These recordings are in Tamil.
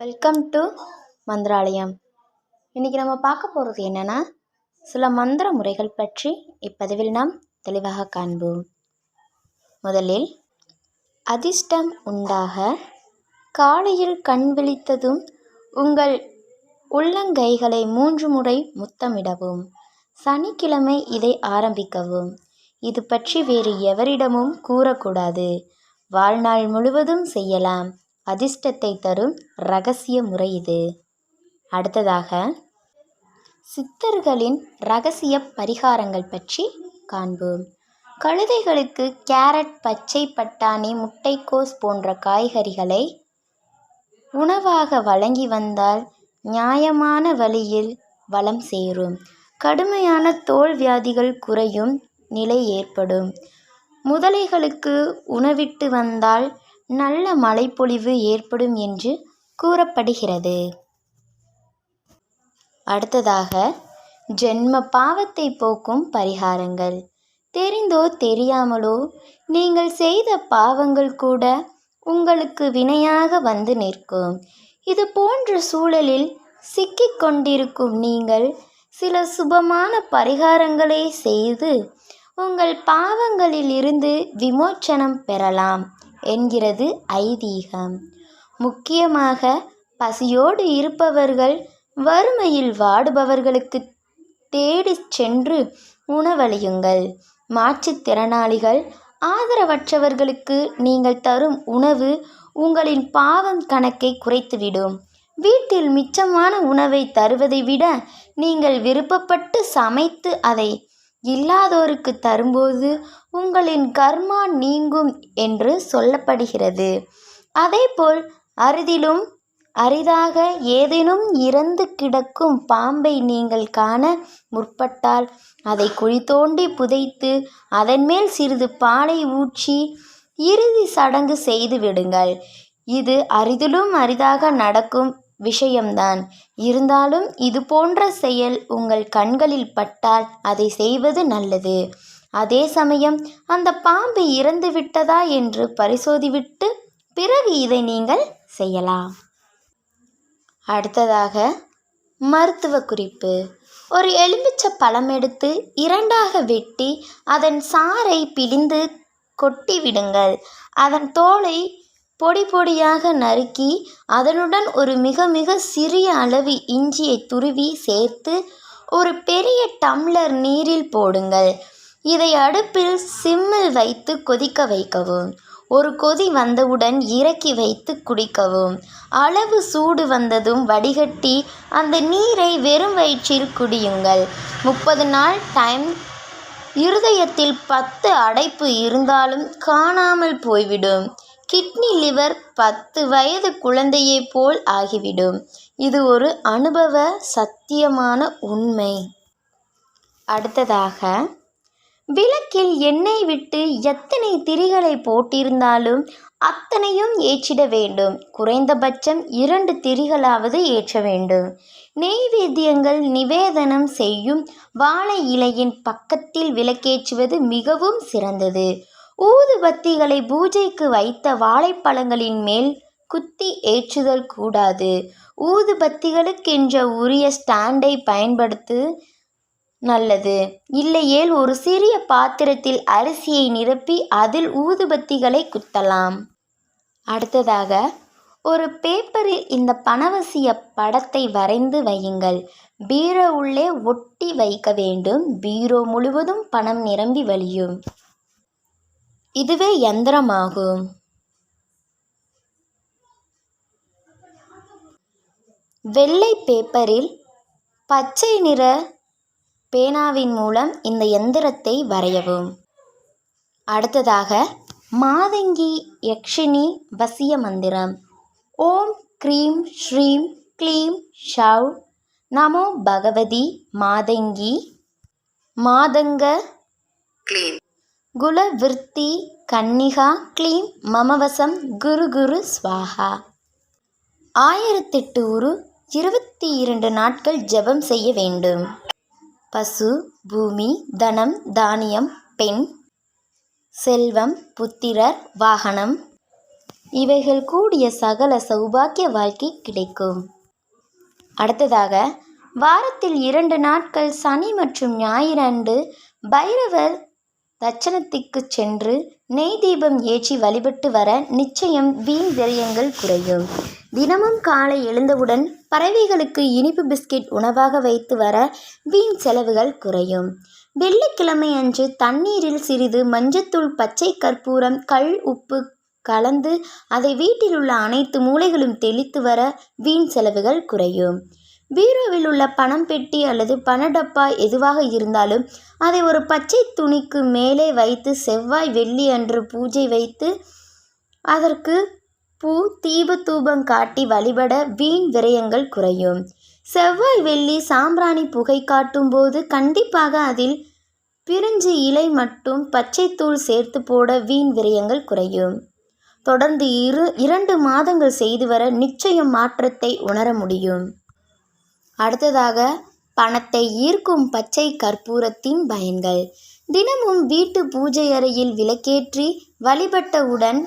Welcome to Mantralayam. இன்றைக்கி நம்ம பார்க்க போகிறது என்னென்னா சில மந்திர முறைகள் பற்றி இப்பதிவில் நாம் தெளிவாக காண்போம். முதலில் அதிர்ஷ்டம் உண்டாக காலையில் கண் விழித்ததும் உங்கள் உள்ளங்கைகளை மூன்று முறை முத்தமிடவும் சனிக்கிழமை இதை ஆரம்பிக்கவும். இது பற்றி வேறு எவரிடமும் கூறக்கூடாது. வாழ்நாள் முழுவதும் செய்யலாம். அதிர்ஷ்டத்தை தரும் ரகசிய முறை இது. அடுத்ததாக சித்தர்களின் ரகசிய பரிகாரங்கள் பற்றி காண்போம் கழுதைகளுக்கு கேரட் பச்சை பட்டாணி முட்டைக்கோஸ் போன்ற காய்கறிகளை உணவாக வழங்கி வந்தால் நியாயமான வழியில் வளம் சேரும். கடுமையான தோல் வியாதிகள் குறையும் நிலை ஏற்படும். முதலைகளுக்கு உணவிட்டு வந்தால் நல்ல மழைப்பொழிவு ஏற்படும் என்று கூறப்படுகிறது. அடுத்ததாக ஜென்ம பாவத்தை போக்கும் பரிகாரங்கள். தெரிந்தோ தெரியாமலோ நீங்கள் செய்த பாவங்கள் கூட உங்களுக்கு வினையாக வந்து நிற்கும். இது போன்ற சூழலில் சிக்கிக் கொண்டிருக்கும் நீங்கள் சில சுபமான பரிகாரங்களை செய்து உங்கள் பாவங்களிலிருந்து விமோச்சனம் பெறலாம். என்கிறது ஐதீகம். முக்கியமாக பசியோடு இருப்பவர்கள் வறுமையில் வாடுபவர்களுக்கு தேடிச் சென்று உணவளியுங்கள். மாற்றுத்திறனாளிகள் ஆதரவற்றவர்களுக்கு நீங்கள் தரும் உணவு உங்களின் பாவம் கணக்கை குறைத்துவிடும். வீட்டில் மிச்சமான உணவை தருவதை விட நீங்கள் விருப்பப்பட்டு சமைத்து அதை இல்லாதோருக்கு தரும்போது உங்களின் கர்மா நீங்கும் என்று சொல்லப்படுகிறது. அதேபோல் அரிதிலும் அரிதாக ஏதேனும் இறந்து கிடக்கும் பாம்பை நீங்கள் காண முற்பட்டால் அதை குழி தோண்டி புதைத்து அதன் மேல் சிறிது பாலை ஊற்றி இறுதி சடங்கு செய்து விடுங்கள். இது அரிதிலும் அரிதாக நடக்கும் விஷயம்தான். இருந்தாலும் இது போன்ற செயல் உங்கள் கண்களில் பட்டால் அதை செய்வது நல்லது. அதே சமயம் அந்த பாம்பு இறந்து விட்டதா என்று பரிசோதிவிட்டு பிறகு இதை நீங்கள் செய்யலாம். அடுத்ததாக மருத்துவ குறிப்பு. ஒரு எலுமிச்சை பழம் எடுத்து இரண்டாக வெட்டி அதன் சாறை பிழிந்து கொட்டி விடுங்கள். அதன் தோலை பொடி பொடியாக நறுக்கி அதனுடன் ஒரு மிக மிக சிறிய அளவு இஞ்சியை துருவி சேர்த்து ஒரு பெரிய டம்ளர் நீரில் போடுங்கள். இதை அடுப்பில் சிம்மில் வைத்து கொதிக்க வைக்கவும். ஒரு கொதி வந்தவுடன் இறக்கி வைத்து குடிக்கவும். அளவு சூடு வந்ததும் வடிகட்டி அந்த நீரை வெறும் வயிற்றில் குடியுங்கள். முப்பது நாள் டைம். இருதயத்தில் பத்து அடைப்பு இருந்தாலும் காணாமல் போய்விடும். கிட்னி லிவர் பத்து வயது குழந்தையைப் போல் ஆகிவிடும். இது ஒரு அனுபவ சத்தியமான உண்மை. அடுத்ததாக விளக்கில் எண்ணெய் விட்டு எத்தனை திரிகளை போட்டிருந்தாலும் அத்தனையும் ஏற்றிட வேண்டும். குறைந்தபட்சம் இரண்டு திரிகளாவது ஏற்ற வேண்டும். நெய்வேத்தியங்கள் நிவேதனம் செய்யும் வாழை இலையின் பக்கத்தில் விளக்கேற்றுவது மிகவும் சிறந்தது. ஊதுபத்திகளை பூஜைக்கு வைத்த வாழைப்பழங்களின் மேல் குத்தி ஏற்றுதல் கூடாது. ஊதுபத்திகளுக்கென்ற உரிய ஸ்டாண்டை பயன்படுத்து நல்லது. இல்லையேல் ஒரு சிறிய பாத்திரத்தில் அரிசியை நிரப்பி அதில் ஊதுபத்திகளை குத்தலாம். அடுத்ததாக ஒரு பேப்பரில் இந்த பணவசிய படத்தை வரைந்து வையுங்கள். பீரோ உள்ளே ஒட்டி வைக்க வேண்டும். பீரோ முழுவதும் பணம் நிரம்பி வழியும். இதுவே யந்திரமாகும். வெள்ளை பேப்பரில் பச்சை நிற பேனாவின் மூலம் இந்த எந்திரத்தை வரையவும். அடுத்ததாக மாதங்கி யக்ஷினி வசிய மந்திரம். ஓம் க்ரீம் ஸ்ரீம் க்ளீம் ஷவ் நமோ பகவதி மாதங்கி மாதங்க க்ளீம். குலவிருத்தி கன்னிகா க்ளீம் மமவசம் குரு குரு ஸ்வாகா ஆயிரத்தெட்டு உரு இருபத்தி இரண்டு நாட்கள் ஜெபம் செய்ய வேண்டும். பசு பூமி தனம் தானியம் பெண் செல்வம் புத்திரர் வாகனம் இவைகள் கூடிய சகல சௌபாக்கிய வாழ்க்கை கிடைக்கும். அடுத்ததாக வாரத்தில் இரண்டு நாட்கள் சனி மற்றும் ஞாயிறன்று பைரவர் தட்சணத்திற்கு சென்று நெய் தீபம் ஏற்றி வழிபட்டு வர நிச்சயம் வீண் விரயங்கள் குறையும். தினமும் காலை எழுந்தவுடன் பறவைகளுக்கு இனிப்பு பிஸ்கெட் உணவாக வைத்து வர வீண் செலவுகள் குறையும். வெள்ளிக்கிழமை அன்று தண்ணீரில் சிறிது மஞ்சத்தூள் பச்சை கற்பூரம் கல் உப்பு கலந்து அதை வீட்டில் உள்ள அனைத்து மூலைகளும் தெளித்து வர வீண் செலவுகள் குறையும். பீரோவில் உள்ள பணம் பெட்டி அல்லது பணடப்பா எதுவாக இருந்தாலும் அதை ஒரு பச்சை துணிக்கு மேலே வைத்து செவ்வாய் வெள்ளி அன்று பூஜை வைத்து அதற்கு பூ தீப தூபம் காட்டி வழிபட வீண் விரயங்கள் குறையும். செவ்வாய் வெள்ளி சாம்பிராணி புகை காட்டும் போது கண்டிப்பாக அதில் பிரிஞ்சு இலை மட்டும் பச்சைத்தூள் சேர்த்து போட வீண் விரயங்கள் குறையும். தொடர்ந்து இரு இரண்டு மாதங்கள் செய்து வர நிச்சயம் மாற்றத்தை உணர முடியும். அடுத்ததாக பணத்தை ஈர்க்கும் பச்சை கற்பூரத்தின் பயன்கள். தினமும் வீட்டு பூஜை அறையில் விளக்கேற்றி வழிபட்டவுடன்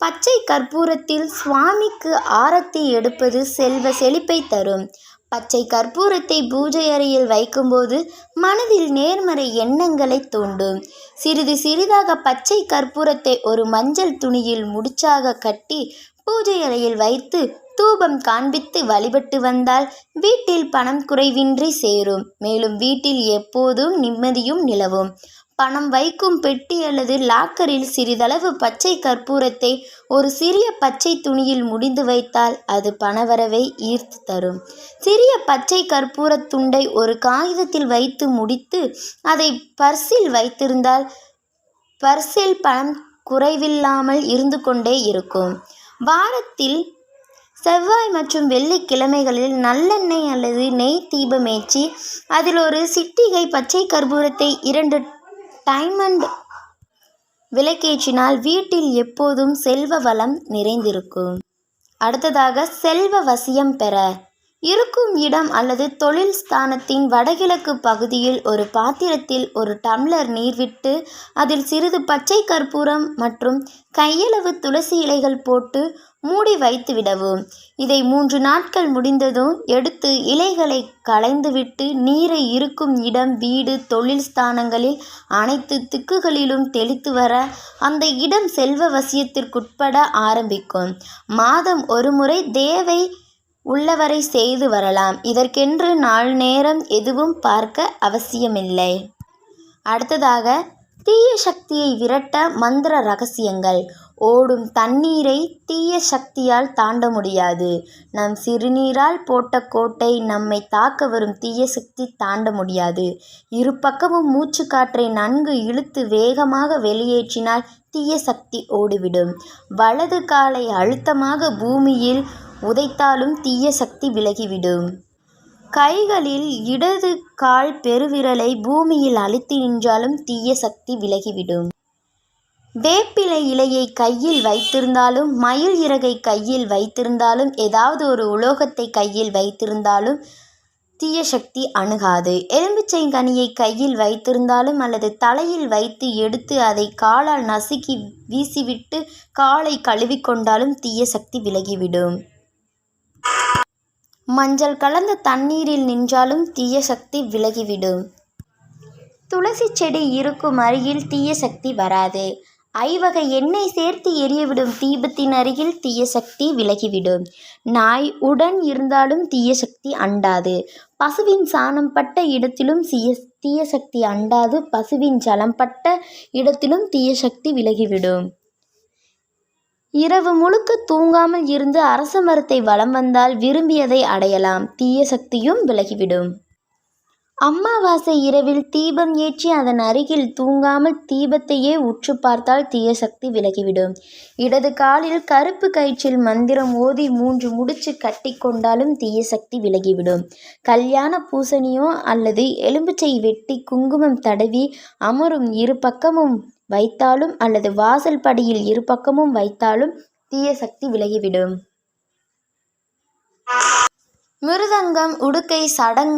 பச்சை கற்பூரத்தில் சுவாமிக்கு ஆரத்தி எடுப்பது செல்வ செழிப்பை தரும். பச்சை கற்பூரத்தை பூஜை அறையில் வைக்கும்போது மனதில் நேர்மறை எண்ணங்களை தூண்டும். சிறிது சிறிதாக பச்சை கற்பூரத்தை ஒரு மஞ்சள் துணியில் முடிச்சாக கட்டி பூஜை அறையில் வைத்து தூபம் காண்பித்து வழிபட்டு வந்தால் வீட்டில் பணம் குறைவின்றி சேரும். மேலும் வீட்டில் எப்போதும் நிம்மதியும் நிலவும். பணம் வைக்கும் பெட்டி அல்லது லாக்கரில் சிறிதளவு பச்சை கற்பூரத்தை ஒரு சிறிய பச்சை துணியில் முடிந்து வைத்தால் அது பணவரவை ஈர்த்து தரும். சிறிய பச்சை கற்பூரத் துண்டை ஒரு காகிதத்தில் வைத்து முடித்து அதை பர்சில் வைத்திருந்தால் பர்சில் பணம் குறைவில்லாமல் இருந்து கொண்டே இருக்கும். வாரத்தில் செவ்வாய் மற்றும் வெள்ளிக்கிழமைகளில் நல்லெண்ணெய் அல்லது நெய் தீபமேற்றி அதில் ஒரு சிட்டிகை பச்சை கற்பூரத்தை இரண்டு டைமண்ட் விளக்கேற்றினால் வீட்டில் எப்போதும் செல்வ வளம் நிறைந்திருக்கும். அடுத்ததாக செல்வ வசியம் பெற. இருக்கும் இடம் அல்லது தொழில் ஸ்தானத்தின் வடகிழக்கு பகுதியில் ஒரு பாத்திரத்தில் ஒரு டம்ளர் நீர் விட்டு அதில் சிறிது பச்சை கற்பூரம் மற்றும் கையளவு துளசி இலைகள் போட்டு மூடி வைத்து விடவும். இதை மூன்று நாட்கள் முடிந்ததும் எடுத்து இலைகளை களைந்துவிட்டு நீரை இருக்கும் இடம் வீடு தொழில் ஸ்தானங்களில் அனைத்து திக்குகளிலும் தெளித்து வர அந்த இடம் செல்வ வசியத்திற்குட்பட ஆரம்பிக்கும். மாதம் ஒருமுறை தேவை உள்ளவரை செய்து வரலாம். இதற்கென்று நாள் நேரம் எதுவும் பார்க்க அவசியமில்லை. அடுத்ததாக தீய சக்தியை விரட்ட மந்திர ரகசியங்கள். ஓடும் தண்ணீரை தீய சக்தியால் தாண்ட முடியாது. நம் சிறுநீரால் போட்ட கோட்டை நம்மை தாக்க வரும் தீய சக்தி தாண்ட முடியாது. இரு பக்கமும் மூச்சு காற்றை நன்கு இழுத்து வேகமாக வெளியேற்றினால் தீய சக்தி ஓடிவிடும். வலது காலை அழுத்தமாக பூமியில் உதைத்தாலும் தீய சக்தி விலகிவிடும். கைகளில் இடது கால் பெருவிரலை பூமியில் அழுத்தி நின்றாலும் தீய சக்தி விலகிவிடும். வேப்பிலை இலையை கையில் வைத்திருந்தாலும் மயில் இறகை கையில் வைத்திருந்தாலும் ஏதாவது ஒரு உலோகத்தை கையில் வைத்திருந்தாலும் தீய சக்தி அணுகாது. எலும்பிச்சை கனியை கையில் வைத்திருந்தாலும் அல்லது தலையில் வைத்து எடுத்து அதை காலால் நசுக்கி வீசிவிட்டு காலை கழுவிக்கொண்டாலும் தீய சக்தி விலகிவிடும். மஞ்சள் கலந்த தண்ணீரில் நின்றாலும் தீய சக்தி விலகிவிடும். துளசி செடி இருக்கும் அருகில் தீய சக்தி வராது. ஐவகை எண்ணெய் சேர்த்து எரியவிடும் தீபத்தின் அருகில் தீய சக்தி விலகிவிடும். நாய் உடன் இருந்தாலும் தீய சக்தி அண்டாது. பசுவின் சாணம் பட்ட இடத்திலும் சிய தீய சக்தி அண்டாது. பசுவின் ஜலம் பட்ட இடத்திலும் தீய சக்தி விலகிவிடும். இரவு முழுக்க தூங்காமல் இருந்து அரச மரத்தை வலம் வந்தால் விரும்பியதை அடையலாம். தீய சக்தியும் விலகிவிடும். அம்மாவாசை இரவில் தீபம் ஏற்றி அதன் அருகில் தூங்காமல் தீபத்தையே உற்று பார்த்தால் தீய சக்தி விலகிவிடும். இடது காலில் கருப்பு கயிற்றில் மந்திரம் ஓதி மூன்று முடிச்சு கட்டி கொண்டாலும் தீய சக்தி விலகிவிடும். கல்யாண பூசணியோ அல்லது எலும்புச்சை வெட்டி குங்குமம் தடவி அமரும் இரு பக்கமும் வைத்தாலும் அல்லது வாசல் படியில் இரு பக்கமும் வைத்தாலும் தீய சக்தி விலகிவிடும். மிருதங்கம் உடுக்கை சடங்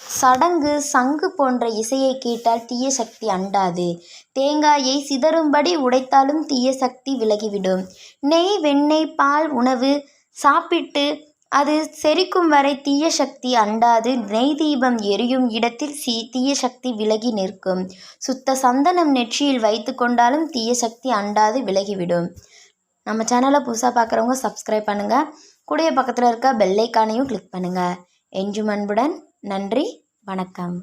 சடங்கு சங்கு போன்ற இசையை கேட்டால் தீய சக்தி அண்டாது. தேங்காயை சிதறும்படி உடைத்தாலும் தீய சக்தி விலகிவிடும். நெய் வெண்ணெய் பால் உணவு சாப்பிட்டு அது செரிக்கும் வரை தீய சக்தி அண்டாது நெய் தீபம் எரியும் இடத்தில் சி தீய சக்தி விலகி நிற்கும். சுத்த சந்தனம் நெற்றியில் வைத்து கொண்டாலும் தீய சக்தி அண்டாது விலகிவிடும். நம்ம சேனலை புதுசாக பார்க்குறவங்க சப்ஸ்கிரைப் பண்ணுங்கள் கூடிய பக்கத்தில் இருக்க பெல்லைக்கானையும் கிளிக் பண்ணுங்கள் என்றும் அன்புடன் நன்றி வணக்கம்.